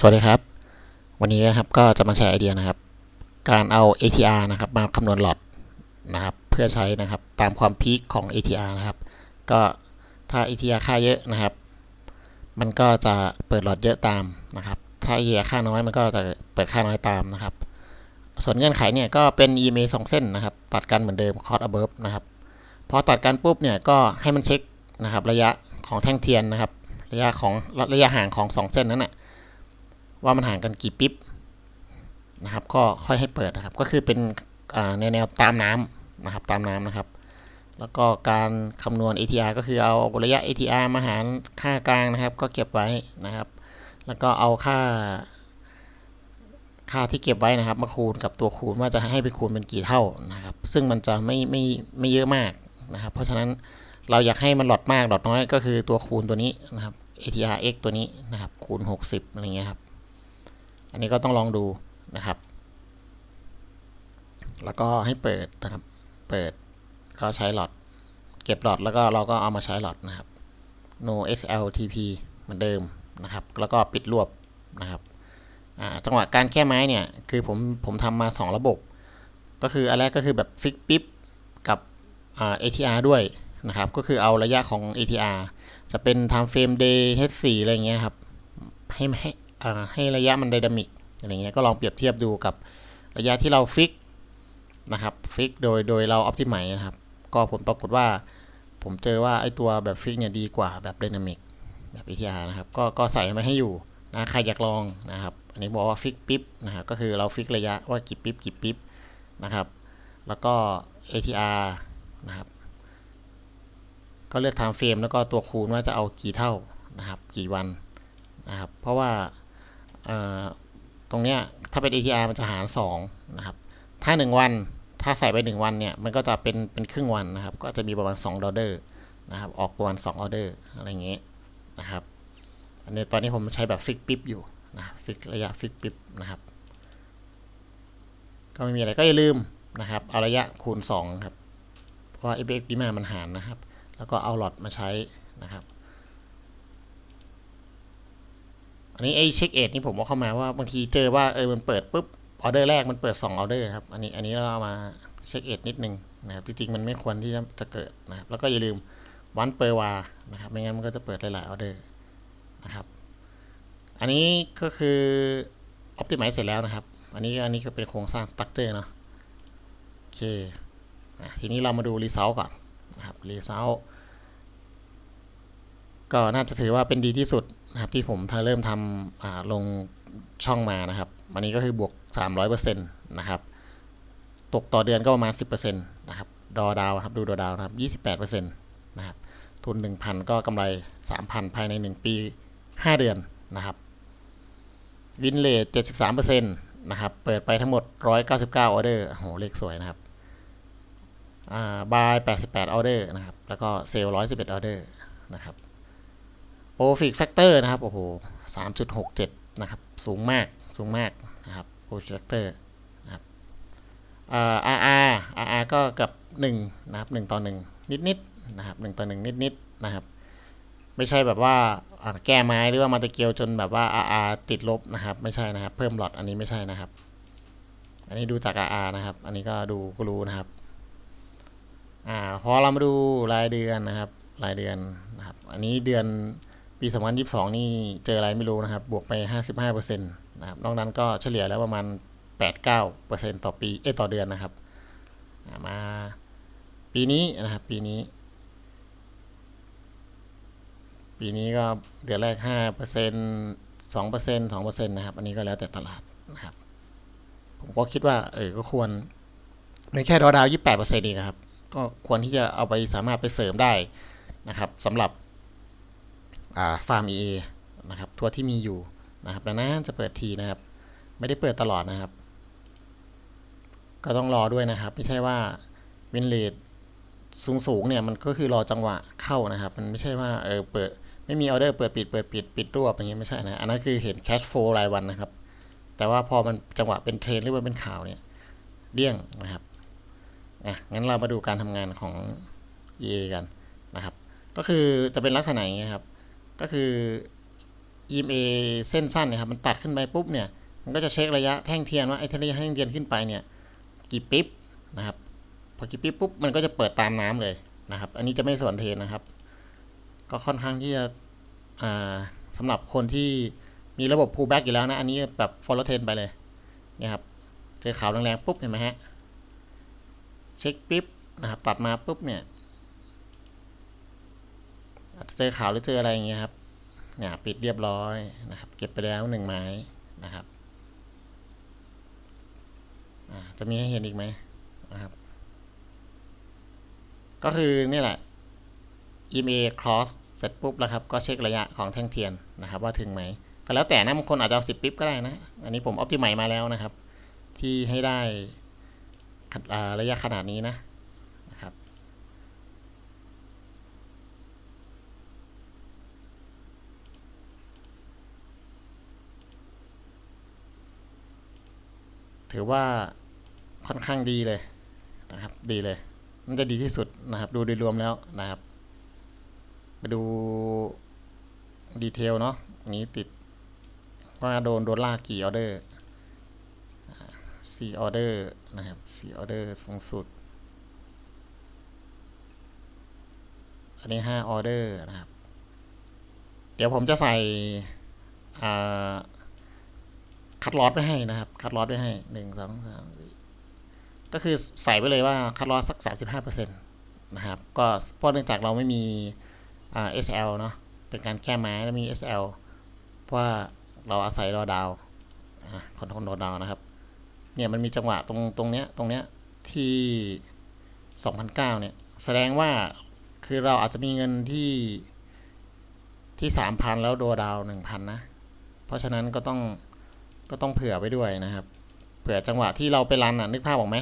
สวัสดีครับ วันนี้นะครับก็จะมาแชร์ไอเดียนะครับ การเอา ATR นะครับมาคำนวณหลอดนะครับ เพื่อใช้นะครับตามความพีคของ ATR นะครับ ก็ถ้า ATR ค่าเยอะนะครับ มันก็จะเปิดหลอดเยอะตามนะครับ ถ้า ATR ค่าน้อยมันก็จะเปิดค่าน้อยตามนะครับ ส่วนเงื่อนไขเนี่ยก็เป็น EMA สองเส้นนะครับ ตัดกันเหมือนเดิม cos above นะครับพอตัดกันปุ๊บเนี่ยก็ให้มันเช็คนะครับ ระยะของแท่งเทียนนะครับ ระยะของระยะห่างของสองเส้นนั้นน่ะ ว่ามันห่างกันกี่ปิ๊บนะครับ ก็ค่อยให้เปิดนะครับ ก็คือเป็นในแนวตามน้ำนะครับ ตามน้ำนะครับ แล้วก็การคำนวณ ATR ก็คือเอาระยะ ATR มาหารค่ากลางนะครับ ก็เก็บไว้นะครับ แล้วก็เอาค่า ค่าที่เก็บไว้นะครับ มาคูณกับตัวคูณว่าจะให้ไปคูณเป็นกี่เท่านะครับ ซึ่งมันจะไม่ไม่ไม่เยอะมากนะครับ เพราะฉะนั้นเราอยากให้มันหลอดมากหลอดน้อยก็คือตัวคูณตัวนี้นะครับ ATR x ตัวนี้นะครับคูณ 60อะไรเงี้ยครับ อันนี้ก็ต้องลองดูนะครับ แล้วก็ให้เปิดนะครับ เปิดก็ใช้หลอด เก็บหลอดแล้วก็เราก็เอามาใช้หลอดนะครับ no sltp เหมือนเดิมนะครับ แล้วก็ปิดรวบนะครับจังหวะการแก้ไม้เนี่ย คือผมผมทำมา 2 ระบบ ก็คืออันแรกก็คือแบบฟิกปิ๊บกับ ATR ด้วยนะครับ ก็คือเอาระยะของ ATR จะเป็น time frame day h4 อะไรเงี้ยครับ ให้ให้ ให้ระยะมันไดนามิกอะไรเงี้ยก็ลองเปรียบเทียบดูกับระยะที่เราฟิกนะครับฟิกโดยโดยเราออพติไมนะครับ ก็ผลปรากฏว่า ผมเจอว่าไอตัวแบบฟิกเนี่ยดีกว่าแบบไดนามิกแบบ ATR นะครับ ก็ก็ใส่มาให้อยู่นะใครอยากลองนะครับ อันนี้บอกว่าฟิกปิ๊บนะครับก็คือเราฟิกระยะว่ากี่ปิ๊บกี่ปิ๊บนะครับ แล้วก็ ATR นะครับ ก็เลือก time frame แล้วก็ตัวคูณว่าจะเอากี่เท่านะครับ กี่วันนะครับ เพราะว่า ตรงเนี้ยถ้าเป็น ATR มันจะหาร2นะครับ ถ้า 1 วัน ถ้าใส่ไป 1 วันเนี่ย มันก็จะเป็นเป็นครึ่งวันนะครับ ก็จะมีประมาณ2ออเดอร์นะครับ ออกประมาณ2ออเดอร์อะไรเงี้ยนะครับ อันนี้ตอนนี้ผมใช้แบบฟิกปิ๊บอยู่นะ ฟิกระยะฟิกปิ๊บนะครับ ก็ไม่มีอะไรก็อย่าลืมนะครับ เอาระยะคูณ2ครับ เพราะว่า f x ดีมามันหารนะครับ แล้วก็เอาหลอดมาใช้นะครับ อันนี้ไอเช็คเอทนี่ผมเอาเข้ามาว่าบางทีเจอว่าเออมันเปิดปุ๊บออเดอร์แรกมันเปิด2ออเดอร์ครับ อันนี้อันนี้เราเอามาเช็คเอทนิดนึงนะครับจริงๆมันไม่ควรที่จะเกิดนะครับแล้วก็อย่าลืมวันเปอร์วานะครับไม่งั้นมันก็จะเปิดหลายๆออเดอร์นะครับ อันนี้ก็คือออ t i ติ z e เสร็จแล้วนะครับ อันนี้อันนี้ก็เป็นโครงสร้างสตั๊กเจอร์เนาะโอเคทีนี้เรามาดูรีเซลก่อนนะครับรีเซลก็น่าจะถือว่าเป็นดีที่สุด นะครับที่ผมเริ่มทำลงช่องมานะครับอันนี้ก็คือบวก 300%นะครับตกต่อเดือนก็ประมาณ 10%นะครับดอดาวครับดูดอดาวครับ 28%นะครับทุน 1,000 ก็กำไร 3,000 ภายใน 1 ปี 5 เดือนนะครับวินเลท73%นะครับเปิดไปทั้งหมด 199 ออเดอร์โหเลขสวยนะครับบาย 88 ออเดอร์นะครับแล้วก็เซลล์111 ออเดอร์นะครับ โปรฟิกแฟกเตอร์นะครับ โอ้โหสามจุดหกเจ็ดนะครับ สูงมาก สูงมากนะครับโปรฟิกแฟกเตอร์นะครับอ่าอาร์อาร์อาร์ก็กับหนึ่งนะครับหนึ่งต่อหนึ่งนิดนิดนะครับหนึ่งต่อหนึ่งนิดนิดนะครับ ไม่ใช่แบบว่าแก้ไม้หรือว่ามาตะเกียวจนแบบว่าอาร์ติดลบนะครับ ไม่ใช่นะครับ เพิ่มหลอดอันนี้ไม่ใช่นะครับ อันนี้ดูจากอาร์นะครับ อันนี้ก็ดูก็รู้นะครับอ่าพอเรามาดูรายเดือนนะครับ รายเดือนนะครับ อันนี้เดือน ปี 2022 นี่เจออะไรไม่รู้นะครับ บวกไป 55%นะครับ นอกนั้นก็เฉลี่ยแล้วประมาณ 8-9%ต่อปี เอ้ต่อเดือนนะครับ มาปีนี้นะครับ ปีนี้ ปีนี้ก็เดือนแรก 5% 2% 2%นะครับ อันนี้ก็แล้วแต่ตลาดนะครับ ผมก็คิดว่า เออ ก็ควรไม่แค่ดอดาว 28%เองครับ ก็ควรที่จะเอาไปสามารถไปเสริมได้นะครับสำหรับ ฟาร์ม EA นะครับทัวร์ที่มีอยู่นะครับดังนั้นจะเปิดทีนะครับ ไม่ได้เปิดตลอดนะครับ ก็ต้องรอด้วยนะครับ ไม่ใช่ว่าวินเลดสูงสูงเนี่ยมันก็คือรอจังหวะเข้านะครับ มันไม่ใช่ว่าเออเปิดไม่มีออเดอร์เปิดปิดเปิดปิดปิดรวบอย่างเงี้ยไม่ใช่นะอันนั้นคือเห็นแคชโฟลรายวันนะครับ แต่ว่าพอมันจังหวะเป็นเทรนหรือว่าเป็นข่าวเนี่ยเลี่ยงนะครับอะงั้นเรามาดูการทำงานของ EA กันนะครับ ก็คือจะเป็นลักษณะอย่างนี้ครับ ก็คือ EMA เส้นสั้นเนี่ยครับมันตัดขึ้นไปปุ๊บเนี่ยมันก็จะเช็คระยะแท่งเทียนว่าไอ้ระยะแท่งเทียนขึ้นไปเนี่ยกี่ปิ๊บนะครับพอกี่ปิ๊บปุ๊บมันก็จะเปิดตามน้ำเลยนะครับ อันนี้จะไม่สวนเทนนะครับ ก็ค่อนข้างที่จะอ่าสำหรับคนที่มีระบบ pullback อยู่แล้วนะ อันนี้แบบ follow trend ไปเลยนี่ครับเจอขาวแรงๆปุ๊บเห็นไหมฮะ เช็คปิ๊บนะครับ ตัดมาปุ๊บเนี่ย เจอขาวหรือเจออะไรอย่างเงี้ยครับเนี่ยปิดเรียบร้อยนะครับ เก็บไปแล้วหนึ่งไม้นะครับจะมีให้เห็นอีกไหมนะครับ ก็คือนี่แหละ EMA cross เสร็จปุ๊บแล้วครับ ก็เช็คระยะของแท่งเทียนนะครับ ว่าถึงไหม ก็แล้วแต่นะบางคนอาจจะเอาสิบปิ๊บก็ได้นะ อันนี้ผมออ t ติไมมาแล้วนะครับ ที่ให้ได้ระยะขนาดนี้นะนะครับ ถือว่าค่อนข้างดีเลยนะครับ ดีเลย มันจะดีที่สุดนะครับ ดูโดยรวมแล้วนะครับไปดูดีเทลเนาะนี้ติดว่าโดนโดนลากกี่ออเดอร์สี่ออเดอร์นะครับสี่ออเดอร์สูงสุด อันนี้ห้าออเดอร์นะครับ เดี๋ยวผมจะใส่อ่า คัดลอตไว้ให้นะครับคัดลอตไว้ให้หนึ่งสองสามสี่ก็คือใส่ไปเลยว่าคัดลอตสักสามสิบห้าเปอร์เซ็นต์นะครับก็เพราะเนื่องจากเราไม่มีอ่า SL เนาะเป็นการแก้ไม้แล้วมี SL เพราะว่าเราอาศัยรอดาวคอนโทรลรอดาวนะครับเนี่ยมันมีจังหวะตรงตรงเนี้ยตรงเนี้ยที่ 2009เนี่ยแสดงว่าคือเราอาจจะมีเงินที่ที่ 3,000 แล้วโดดาว 1,000 นะ เพราะฉะนั้นก็ต้อง ก็ต้องเผื่อไว้ด้วยนะครับ เผื่อจังหวะที่เราไปรันอะนึกภาพออกไหม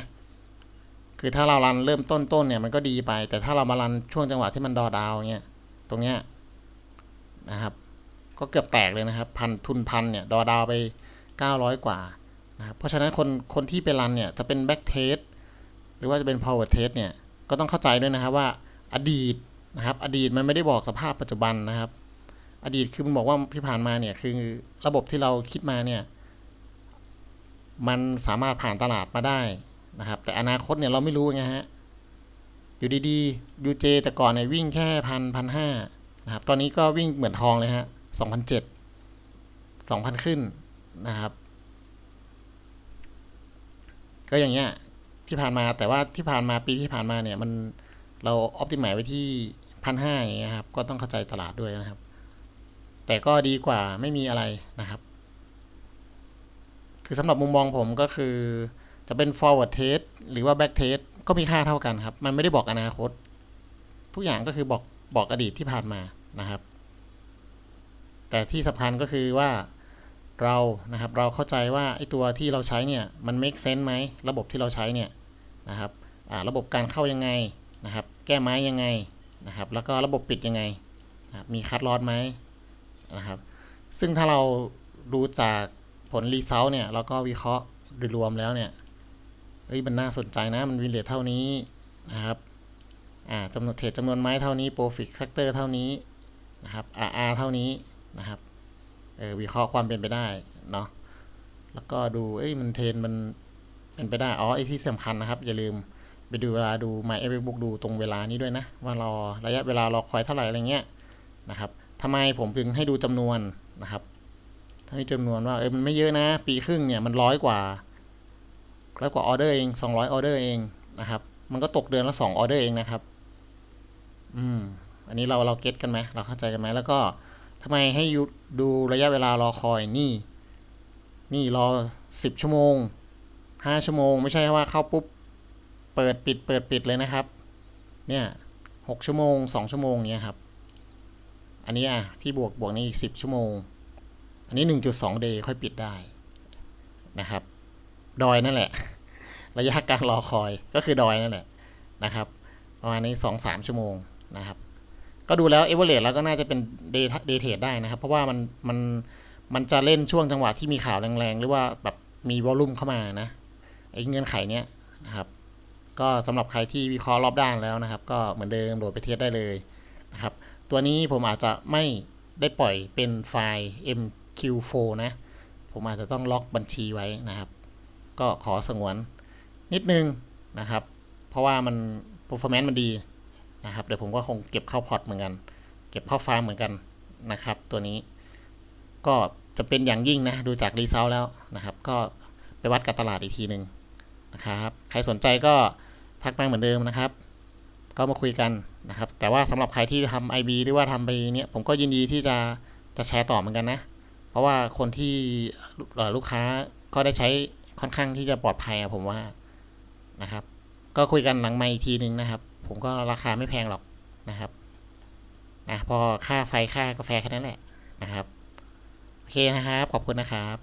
คือถ้าเรารันเริ่มต้นต้นเนี่ยมันก็ดีไป แต่ถ้าเรามารันช่วงจังหวะที่มันดอดาวเนี่ยตรงเนี้ยนะครับ ก็เกือบแตกเลยนะครับพันทุนพันเนี่ยดอดาวไป 900 กว่านะครับเพราะฉะนั้นคนคนที่ไปรันเนี่ยจะเป็นแบ็กเทสหรือว่าจะเป็นพาวเวอร์เทสเนี่ยก็ต้องเข้าใจด้วยนะครับว่าอดีตนะครับอดีตมันไม่ได้บอกสภาพปัจจุบันนะครับ อดีตคือมันบอกว่าที่ผ่านมาเนี่ยคือระบบที่เราคิดมาเนี่ย มันสามารถผ่านตลาดมาได้นะครับ แต่อนาคตเนี่ยเราไม่รู้ไงฮะ อยู่ดีๆยูเจแต่ก่อนเนี่ยวิ่งแค่พันพันห้านะครับ ตอนนี้ก็วิ่งเหมือนทองเลยฮะสองพันเจ็ดสองพันขึ้นนะครับ ก็อย่างเงี้ยที่ผ่านมาแต่ว่าที่ผ่านมาปีที่ผ่านมาเนี่ยมันเราออ t ติ i ม e ไว้ที่พันห้าอย่างเงี้ยครับ ก็ต้องเข้าใจตลาดด้วยนะครับ แต่ก็ดีกว่าไม่มีอะไรนะครับ คือสำหรับมุมมองผมก็คือ จะเป็น forward test หรือว่า back test ก็มีค่าเท่ากันครับ มันไม่ได้บอกอนาคต ทุกอย่างก็คือบอกบอกอดีตที่ผ่านมานะครับ แต่ที่สำคัญก็คือว่าเรานะครับเราเข้าใจว่าไอ้ตัวที่เราใช้เนี่ยมัน make sense ไหมระบบที่เราใช้เนี่ยนะครับระบบการเข้ายังไงนะครับ แก้ไม้ยังไงนะครับ แล้วก็ระบบปิดยังไงนะมีคัดลอดไหมนะครับ ซึ่งถ้าเราดูจาก ผลรีเซลเนี่ยเราก็วิเคราะห์โดยรวมแล้วเนี่ยเอ้ยมันน่าสนใจนะมันวินเลทเท่านี้นะครับอ่าจำนวนเทรดจำนวนไม้เท่านี้ profit factor เท่านี้นะครับ RR เท่านี้นะครับเออวิเคราะห์ความเป็นไปได้เนาะแล้วก็ดูเอ้ยมันเทรนมันเป็นไปได้อ๋อไอ้ที่สำคัญนะครับ อย่าลืมไปดูเวลาดู My Every Book ดูตรงเวลานี้ด้วยนะ ว่ารอระยะเวลารอคอยเท่าไหร่อะไรเงี้ยนะครับทำไมผมถึงให้ดูจำนวนนะครับ ถ้ามีจำนวนว่าเออมันไม่เยอะนะ ปีครึ่งเนี่ยมันร้อยกว่าร้อยกว่าออเดอร์เองสองร้อยออเดอร์เองนะครับ มันก็ตกเดือนละสองออเดอร์เองนะครับ อืม อันนี้เราเราเก็ตกันไหมเราเข้าใจกันไหมแล้วก็ทำไมให้ยูดูระยะเวลารอคอยนี่ นี่รอสิบชั่วโมงห้าชั่วโมง ไม่ใช่ว่าเข้าปุ๊บเปิดปิดเปิดปิดเลยนะครับ เนี่ยหกชั่วโมงสองชั่วโมงเนี้ยครับ อันนี้อะที่บวกบวกนี่อีกสิบชั่วโมง อันนี้หนึ่งจุดสองเดย์ค่อยปิดได้นะครับ ดอยนั่นแหละ ระยะการรอคอยก็คือดอยนั่นแหละนะครับ ประมาณนี้สองสามชั่วโมงนะครับ ก็ดูแล้วเอเวอเรสแล้วก็น่าจะเป็นเดย์เทรดได้นะครับ เพราะว่ามันมันมันจะเล่นช่วงจังหวะที่มีข่าวแรงๆ หรือว่าแบบมีวอลลุ่มเข้ามานะไอ้เงื่อนไขเนี้ยนะครับ ก็สำหรับใครที่วิเคราะห์รอบด้านแล้วนะครับ ก็เหมือนเดิมโหลดไปเทสได้เลยนะครับ ตัวนี้ผมอาจจะไม่ได้ปล่อยเป็นไฟล์ m Q4 นะ ผมอาจจะต้องล็อกบัญชีไว้นะครับ ก็ขอสงวนนิดนึงนะครับ เพราะว่ามัน performance มันดีนะครับ เดี๋ยวผมก็คงเก็บเข้าพอร์ตเหมือนกัน เก็บเข้าไฟล์มเหมือนกันนะครับ ตัวนี้ก็จะเป็นอย่างยิ่งนะ ดูจากรีเซลแล้วนะครับ ก็ไปวัดกับตลาดอีกทีหนึ่งนะครับ ใครสนใจก็ทักมาเหมือนเดิมนะครับ ก็มาคุยกันนะครับ แต่ว่าสำหรับใครที่ทำ IB หรือว่าทำไปเนี้ยผมก็ยินดีที่จะจะแชร์ต่อเหมือนกันนะ ราะว่าคนที่เอ่อลูกค้าก็ได้ใช้ค่อนข้างที่จะปลอดภัยผมว่านะครับ ก็คุยกันหลังไม่อีกทีนึงนะครับ ผมก็ราคาไม่แพงหรอกนะครับนะพอค่าไฟค่ากาแฟแค่นั้นแหละนะครับ โอเคนะครับ ขอบคุณนะครับ